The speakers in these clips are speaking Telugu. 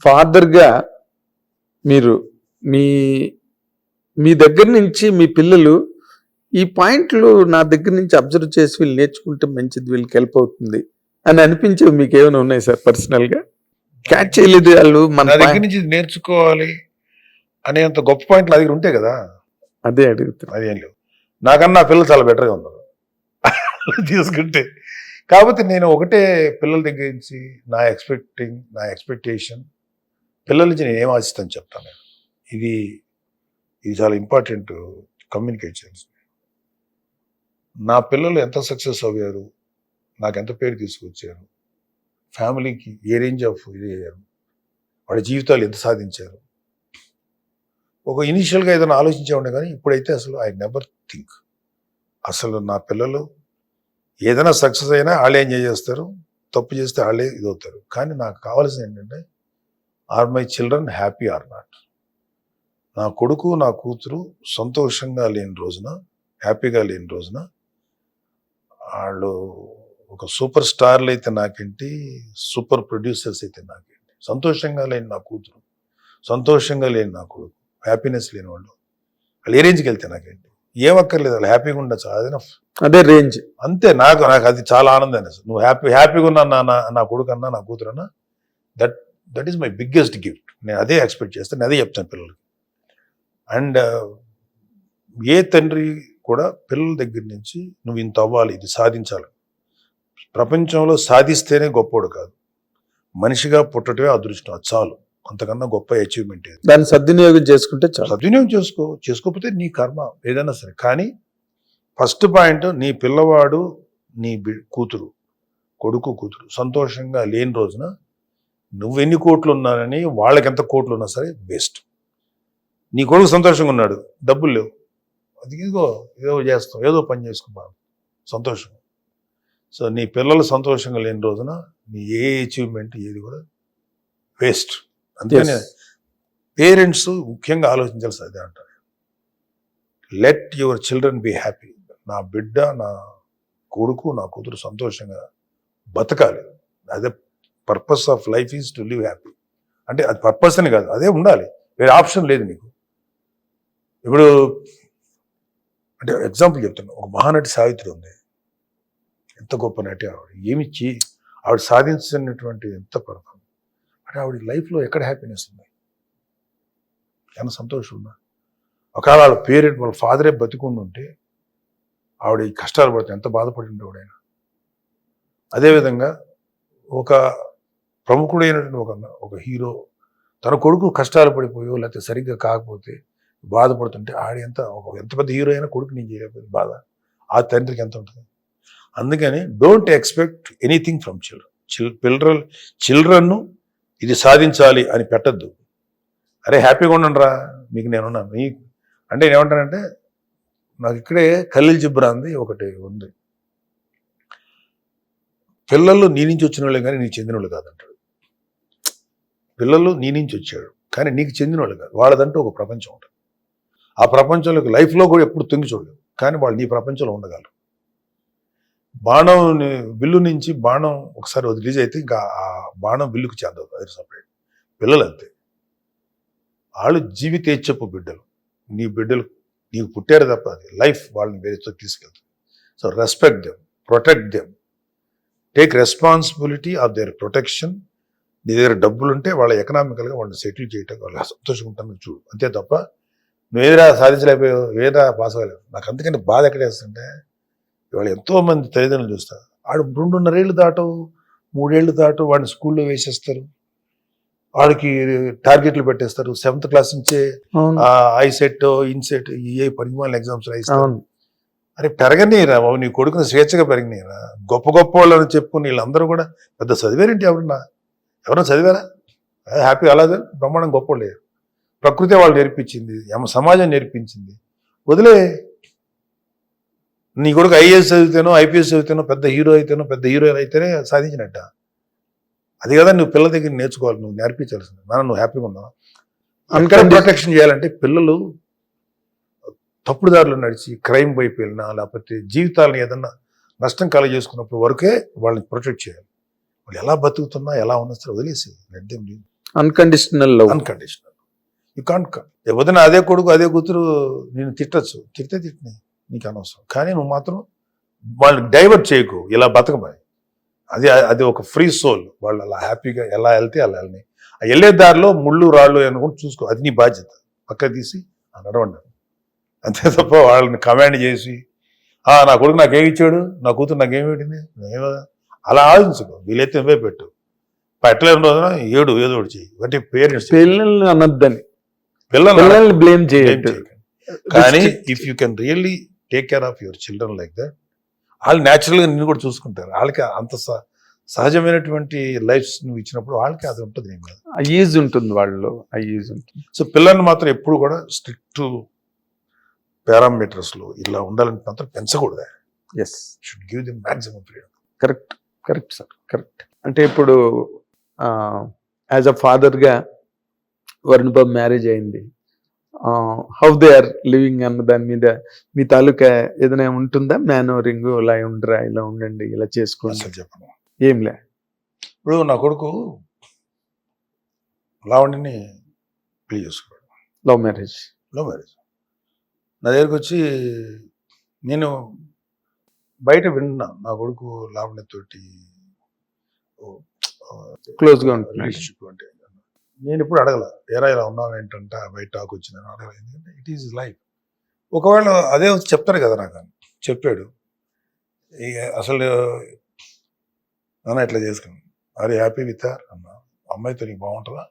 ఫాదర్గా మీరు మీ మీ దగ్గర నుంచి మీ పిల్లలు ఈ పాయింట్లు నా దగ్గర నుంచి అబ్జర్వ్ చేసి వీళ్ళు నేర్చుకుంటే మంచిది వీళ్ళకి హెల్ప్ అవుతుంది అని అనిపించేవి మీకు ఏమైనా ఉన్నాయి సార్ పర్సనల్గా క్యాచ్ చేయలేదు వాళ్ళు మన దగ్గర నుంచి నేర్చుకోవాలి అనేంత గొప్ప పాయింట్ నా దగ్గర ఉంటాయి కదా? అదే అడుగుతున్నా. అదేం లేవు నాకన్నా పిల్లలు చాలా బెటర్గా ఉన్నారు. తీసుకుంటే. కాకపోతే నేను ఒకటే పిల్లల దగ్గర నుంచి నా ఎక్స్పెక్టింగ్ నా ఎక్స్పెక్టేషన్ పిల్లల నుంచి నేను ఏం ఆశిస్తాను చెప్తాను నేను. ఇది ఇది చాలా ఇంపార్టెంట్ కమ్యూనికేట్ చేయాల్సింది నా పిల్లలు ఎంత సక్సెస్ అయ్యారు నాకు ఎంత పేరు తీసుకొచ్చారు ఫ్యామిలీకి ఏ రేంజ్ ఆఫ్ ఇది అయ్యారు వాళ్ళ జీవితాలు ఎంత సాధించారు. ఒక ఇనీషియల్గా ఏదైనా ఆలోచించే ఉండే కానీ ఇప్పుడైతే అసలు ఐ నెవర్ థింక్ అసలు నా పిల్లలు ఏదైనా సక్సెస్ అయినా వాళ్ళే ఎంజాయ్ చేస్తారు తప్పు చేస్తే వాళ్ళే ఇదవుతారు. కానీ నాకు కావాల్సింది ఏంటంటే are my children happy or not? నా కొడుకు నా కూతురు సంతోషంగా లేని రోజున హ్యాపీగా లేని రోజున వాళ్ళు ఒక సూపర్ స్టార్లు అయితే నాకేంటి సూపర్ ప్రొడ్యూసర్స్ అయితే నాకేంటి. సంతోషంగా లేని నా కూతురు సంతోషంగా లేని నా కొడుకు హ్యాపీనెస్ లేని వాళ్ళు వాళ్ళు ఏ రేంజ్కి వెళ్తే నాకేంటి? ఏం అక్కర్లేదు వాళ్ళు హ్యాపీగా ఉండొచ్చు. అది అదే రేంజ్ అంతే నాకు నాకు అది చాలా అసలు నువ్వు హ్యాపీ హ్యాపీగా ఉన్నా నా నా నా కొడుకు అన్నా నా కూతురు అన్నా that that is my biggest gift నేను అదే ఎక్స్పెక్ట్ చేస్తాను నేను అదే చెప్తాను పిల్లలకి. అండ్ ఏ తండ్రి కూడా పిల్లల దగ్గర నుంచి నువ్వు ఇంత అవ్వాలి ఇది సాధించాలి. ప్రపంచంలో సాధిస్తేనే గొప్పోడు కాదు. మనిషిగా పుట్టడమే అదృష్టం అది చాలు. అంతకన్నా గొప్ప అచీవ్మెంట్ ఏది? దాన్ని సద్వినియోగం చేసుకుంటే చాలు. సద్వినియోగం చేసుకో చేసుకోకపోతే నీ కర్మ ఏదైనా సరే. కానీ ఫస్ట్ పాయింట్ నీ పిల్లవాడు నీ బి- కూతురు కొడుకు కూతురు సంతోషంగా లేని రోజున నువ్వు ఎన్ని కోట్లు ఉన్నానని వాళ్ళకి ఎంత కోట్లు ఉన్నా సరే బెస్ట్ నీ కొడుకు సంతోషంగా ఉన్నాడు డబ్బులు లేవు. అది ఇదిగో ఏదో చేస్తాం ఏదో పని చేసుకున్నాను సంతోషం. సో నీ పిల్లలు సంతోషంగా లేని రోజున నీ ఏ అచీవ్మెంట్ ఏది కూడా వేస్ట్ అందుకని పేరెంట్స్ ముఖ్యంగా ఆలోచించాల్సి అదే అంటారు let your children be happy నా బిడ్డ నా కొడుకు నా కూతురు సంతోషంగా బతకాలి. అదే purpose of life is to live happy అంటే అది పర్పస్ అని కాదు అదే ఉండాలి. వేరే ఆప్షన్ లేదు నీకు. ఇప్పుడు అంటే ఎగ్జాంపుల్ చెప్తున్నా. ఒక మహానటి సావిత్రి ఉంది. ఎంత గొప్ప నటి ఆవిడ. ఏమి ఆవిడ సాధించినటువంటి ఎంత పర్ఫార్మెన్స్ అంటే ఆవిడ లైఫ్లో ఎక్కడ హ్యాపీనెస్ ఉంది? ఎంత సంతోషం ఉందా? ఒకవేళ వాళ్ళ పేరెంట్ వాళ్ళ ఫాదరే బతికుండి ఉంటే ఆవిడ ఈ కష్టాలు పడితే ఎంత బాధపడి ఉండేవాడు అదేవిధంగా ఒక ప్రముఖుడైనటువంటి ఒక ఒక హీరో తన కొడుకు కష్టాలు పడిపోయో లేకపోతే సరిగ్గా కాకపోతే బాధపడుతుంటే ఆడ ఎంత ఒక ఎంత పెద్ద హీరో అయినా కొడుకు నేను చేయకపోతే బాధ. ఆ తండ్రికి ఎంత ఉంటుంది? అందుకని don't expect anything from children chill పిల్లలు చిల్డ్రన్ను ఇది సాధించాలి అని పెట్టద్దు. అరే హ్యాపీగా ఉండండిరా మీకు నేనున్నాను మీ అంటే నేను ఏమంటానంటే నాకు ఇక్కడే ఖలీల్ జిబ్రాంది ఒకటి ఉంది. పిల్లలు నీ నుంచి వచ్చిన వాళ్ళు కానీ నీకు చెందిన వాళ్ళు కాదంటాడు. పిల్లలు నీ నుంచి వచ్చాడు కానీ నీకు చెందిన వాళ్ళు కాదు. వాళ్ళదంటూ ఒక ప్రపంచం ఉంటుంది. ఆ ప్రపంచంలోకి లైఫ్లో కూడా ఎప్పుడు తొంగి చూడలేదు కానీ వాళ్ళు నీ ప్రపంచంలో ఉండగలరు. బాణం విల్లు నుంచి బాణం ఒకసారి రిలీజ్ అయితే ఇంకా ఆ బాణం విల్లుకు చెందదు అది సపరేట్ పిల్లలు అంతే వాళ్ళు జీవితేచ్చపు బిడ్డలు. నీ బిడ్డలు నీకు పుట్టారు తప్ప అది లైఫ్ వాళ్ళని వేరేతో తీసుకెళ్తుంది. So respect them protect them take responsibility of their protection నీ దగ్గర డబ్బులు ఉంటే వాళ్ళ ఎకనామికల్గా వాళ్ళని సెటిల్ చేయటం వాళ్ళు సంతోషంగా ఉంటాను చూడు. అంతే తప్ప నువ్వు ఏదైనా సాధించలేకపోయావు ఏదా పాస్ అవ్వలేవు. నాకు అందుకని బాధ ఎక్కడేస్తుంటే ఇవాళ ఎంతో మంది తల్లిదండ్రులు చూస్తారు. ఆడు రెండున్నరేళ్ళు దాటవు మూడేళ్ళు దాటు వాడిని స్కూల్లో వేసేస్తారు. వాడికి టార్గెట్లు పెట్టేస్తారు. సెవెంత్ క్లాస్ నుంచే ఐసెట్ ఇన్సెట్ ఏ పరిమాణ ఎగ్జామ్స్ రాయిస్తారు. అరే పెరగనీరా బాబు నీ కొడుకుని స్వేచ్ఛగా పెరగనీరా గొప్ప గొప్ప వాళ్ళని చెప్పుకుని వీళ్ళందరూ కూడా పెద్ద చదివారేంటి ఎవరన్నా? ఎవరన్నా చదివారా? హ్యాపీ అలాగే బ్రహ్మాండం గొప్ప వాళ్ళు ప్రకృతి వాళ్ళు నేర్పించింది సమాజం నేర్పించింది. వదిలే నీ కొడుకు ఐఏఎస్ చదివితేనో ఐపీఎస్ చదివితేనో పెద్ద హీరో అయితేనో పెద్ద హీరో అయితేనే సాధించినట్ట. అది కదా నువ్వు పిల్లల దగ్గర నేర్చుకోవాలి నువ్వు నేర్పించాల్సింది. నాన్న నువ్వు హ్యాపీగా ఉన్నావు? అక్కడ ప్రొటెక్షన్ చేయాలంటే పిల్లలు తప్పుడు దారిలో నడిచి క్రైమ్ వైపు వెళ్ళినా లేకపోతే జీవితాలను ఏదన్నా నష్టం కలగజేసుకున్నప్పుడు వరకే వాళ్ళని ప్రొటెక్ట్ చేయాలి. వాళ్ళు ఎలా బతుకుతున్నా ఎలా ఉన్నా సరే వదిలేసి them leave unconditional love unconditional you can't వదిన అదే కొడుకు అదే కూతురు నేను తిట్టచ్చు. తిట్టే తిట్టిని నీకు అనవసరం కానీ నువ్వు మాత్రం వాళ్ళని డైవర్ట్ చేయకు. ఇలా బతకబాయి అది అది ఒక ఫ్రీ సోల్ వాళ్ళు అలా హ్యాపీగా ఎలా వెళ్తే అలా వెళ్ళని. ఆ వెళ్ళే దారిలో ముళ్ళు రాళ్ళు అనుకుంటూ చూసుకో. అది నీ బాధ్యత. పక్క తీసి నడవండి అంతే తప్ప వాళ్ళని కమాండ్ చేసి ఆ నా కొడుకు నాకేమి ఇచ్చాడు? నా కూతురు నాకేమి పెట్టింది నేను అలా ఆలోచించుకో. వీలైతే నువ్వే పెట్టు. పెట్టలేని రోజున ఏడు ఏదో ఒకటి చెయ్యి. అంటే పేరెంట్స్ పిల్లల్ని అనొద్దని. పిల్లలు పిల్లల్ని బ్లేమ్ చేయకండి. కానీ if you can really take care of your children like that వాళ్ళు న్యాచురల్గా నిన్ను కూడా చూసుకుంటారు. వాళ్ళకి అంత స- సహజమైనటువంటి లైఫ్ నువ్వు ఇచ్చినప్పుడు వాళ్ళకి అది ఉంటుంది మీద. ఆ ఈజ్ ఉంటుంది వాళ్ళు ఆ ఈజ్ ఉంటుంది. సో పిల్లల్ని మాత్రం ఎప్పుడు కూడా స్ట్రిక్ట్ పారామీటర్స్లో ఇలా ఉండాలని మాత్రం పెంచకూడదు. Yes should give the maximum freedom correct correct sir correct అంటే ఇప్పుడు యాజ్ అ ఫాదర్గా వరుణ్ బాబు మ్యారేజ్ అయింది. హౌ దే ఆర్ లివింగ్ అన్న దాని మీద మీ తాలూకా ఏదైనా ఉంటుందా? మేనోరింగ్ ఇలా ఉండరా ఇలా ఉండండి ఇలా చేసుకోండి. చెప్పను. ఏం లే ఇప్పుడు నా కొడుకు లావణ్యని పెళ్ళి చేసుకున్నాడు. లవ్ మ్యారేజ్ లవ్ మ్యారేజ్ నా దగ్గరికి వచ్చి నేను బయట విన్నా నా కొడుకు లావణ్యతోటి Close గా ఉంటున్నాడు. రిలేషన్షిప్ అంటే నేను ఇప్పుడు అడగలే ఎరా ఇలా ఉన్నావు ఏంటంట బయట టాక్ వచ్చిందని అడగలేదు ఎందుకంటే ఇట్ ఈజ్ లైఫ్ ఒకవేళ అదే చెప్తారు కదా నాకు. చెప్పాడు. ఇక అసలు నాన్న ఇట్లా చేసుకున్నాను ఆర్ హ్యాపీ విత్ హర్ అన్న. అమ్మాయితో నీకు బాగుంటుందా?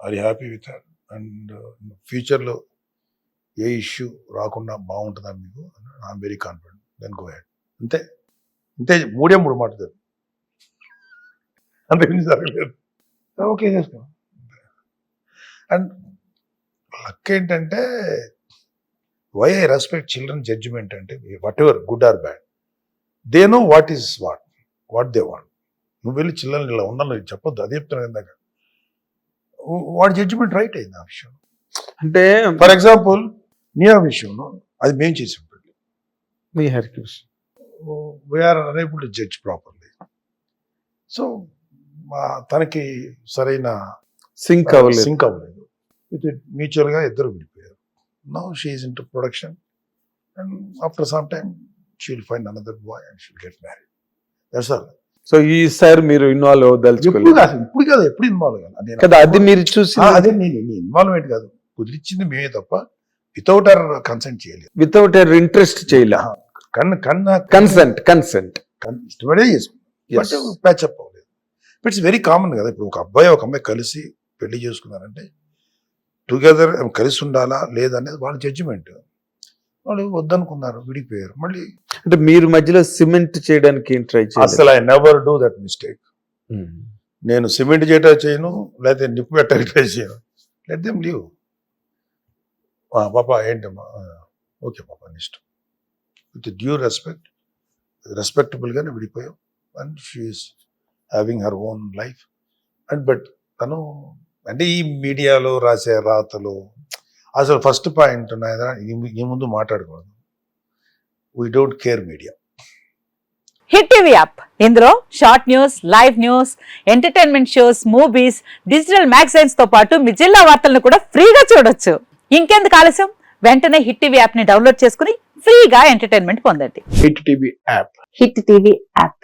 Are happy with her and ఫ్యూచర్లో ఏ ఇష్యూ రాకుండా బాగుంటుందా మీకు I'm very confident then go ahead అంతే. అంతే మూడే మూడు మాటలు అంతే జరగలేదు. ఓకే చేసుకో. అండ్ లక్ ఏంటంటే why I respect children judgment అంటే whatever good or bad. They know what is what what they want. నువ్వు వెళ్ళి చిల్డ్రన్ ఇలా ఉండాలని చెప్పొద్దు అదే చెప్తున్నాను ఇందాక. వాడి జడ్జిమెంట్ రైట్ అయింది ఆ విషయం. అంటే ఫర్ ఎగ్జాంపుల్ నీ ఆ విషయంలో అది మేము చేసాం మీ హెర్క్యూస్. We're unable to judge properly so తనకి సరైన సింక్ అవ్వలేదు. సింక్ అవ్వలేదు. ఇది మ్యూచువల్గా ఇద్దరు విడిపోయారు. Now she's into production and after some time she will find another boy and she'll get married that's all so ఈసారి మీరు ఇన్వాల్వ్ అవ్వదలుచుకోలేదు. కాదు ఇప్పుడు కాదు ఎప్పుడు ఇన్వాల్వ్ కాదు. అదే కదా అది మీరు చూసి అదే నేను ఇన్వాల్వ్మెంట్ కాదు. కుదిరిచ్చింది మేమే తప్ప వితౌట్ అవర్ కన్సెంట్ చేయలేదు. వితౌట్ ఎర్ ఇంట్రెస్ట్ చేయలే? కన్ను కన్న కన్సెంట్ కన్సెంట్ కన్- ఇష్టపడే చేసుకున్నాం. బట్ ప్యాచప్ అవ్వలేదు. ఇట్స్ వెరీ కామన్ కదా. ఇప్పుడు ఒక అబ్బాయి ఒక అమ్మాయి కలిసి పెళ్ళి చేసుకున్నారంటే టుగెదర్ కలిసి ఉండాలా? లేదనేది వాళ్ళ జడ్జిమెంట్ వాళ్ళు వద్దనుకున్నారు విడిపోయారు మళ్ళీ అంటే మీరు మధ్యలో సిమెంట్ చేయడానికి ఏం ట్రై అసలు I never do that mistake నేను సిమెంట్ చేయటం చేయను లేకపోతే నిప్పు పెట్టక ట్రై చేయను. లెట్ దెమ్ లీవ్ పాప ఏంటమ్మా? ఓకే పాప నీ ఇష్టం. విత్ డ్యూ రెస్పెక్ట్ రెస్పెక్టబుల్గానే విడిపోయాం and she's having her own life and but తను అంటే ఈ మీడియాలో రాసే రాతలు అసలు ఫస్ట్ పాయింట్ ఈ ముందు మాట్లాడకూడదు. We don't care media hit TV app ఇందులో short news live news entertainment shows movies digital మ్యాగజైన్స్తో పాటు మీ జిల్లా వార్తలను కూడా ఫ్రీగా చూడొచ్చు. ఇంకెందుకు ఆలస్యం? వెంటనే హిట్ టీవీ యాప్ని డౌన్లోడ్ చేసుకుని ఫ్రీగా ఎంటర్టైన్మెంట్ పొందండి. Hit TV app hit TV app